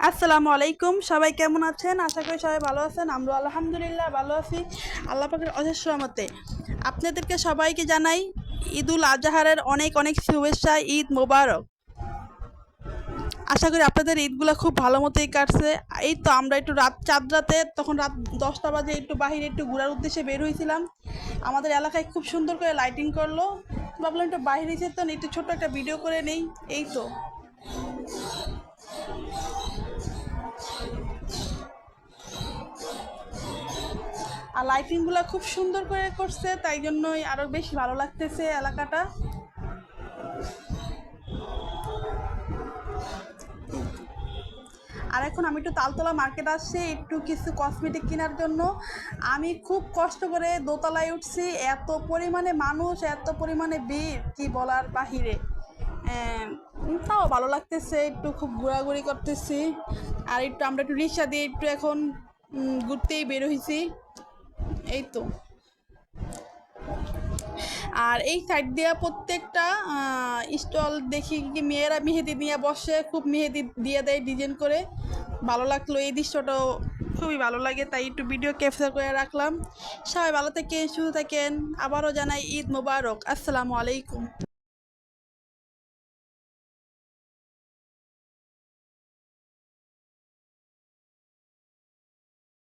আসসালামু আলাইকুম। সবাই কেমন আছেন? আশা করি সবাই ভালো আছেন। আমরা আলহামদুলিল্লাহ ভালো আছি। আল্লাহ পাকের অশেষ রহমতে। আপনাদেরকে সবাইকে জানাই ঈদুল আজহারের অনেক অনেক শুভেচ্ছা, ঈদ মোবারক। আশা করি আপনাদের ঈদগুলো খুব ভালো মতোই কাটছে। এই তো আমরা একটু রাত, চাঁদ রাতে, তখন রাত দশটা বাজে একটু বাহিরে একটু ঘোরার উদ্দেশ্যে বের হয়েছিলাম। আমাদের এলাকায় খুব সুন্দর করে লাইটিং করল। ভাবলাম একটু এসে তো একটু ছোট একটা ভিডিও করে নেই। এই তো। আর লাইটিংগুলো খুব সুন্দর করে করছে, তাই জন্যই আরও বেশি ভালো লাগতেছে এলাকাটা। আর এখন আমি একটু তালতলা মার্কেট আসছি, একটু কিছু কসমেটিক কেনার জন্য। আমি খুব কষ্ট করে দোতলায় উঠছি, এত পরিমাণে মানুষ, এত পরিমাণে ভিড়, কি বলার বাহিরে। তাও ভালো লাগতেছে, একটু খুব ঘোরাঘুরি করতেছি। আর একটু আমরা একটু রিক্সা দিয়ে একটু এখন ঘুরতেই বের হয়েছি। এই তো। আর এই সাইড দিয়া প্রত্যেকটা স্টল দেখি কি মেয়েরা মেহেদি নিয়ে বসে, খুব মেহেদি দিয়ে দেয় ডিজাইন করে। ভালো লাগল, এই দৃশ্যটাও খুবই ভালো লাগে, তাই একটু ভিডিও ক্যাপচার করে রাখলাম। সবাই ভালো থেকে সুস্থ থাকেন। আবারও জানাই ঈদ মোবারক। আসসালামু আলাইকুম।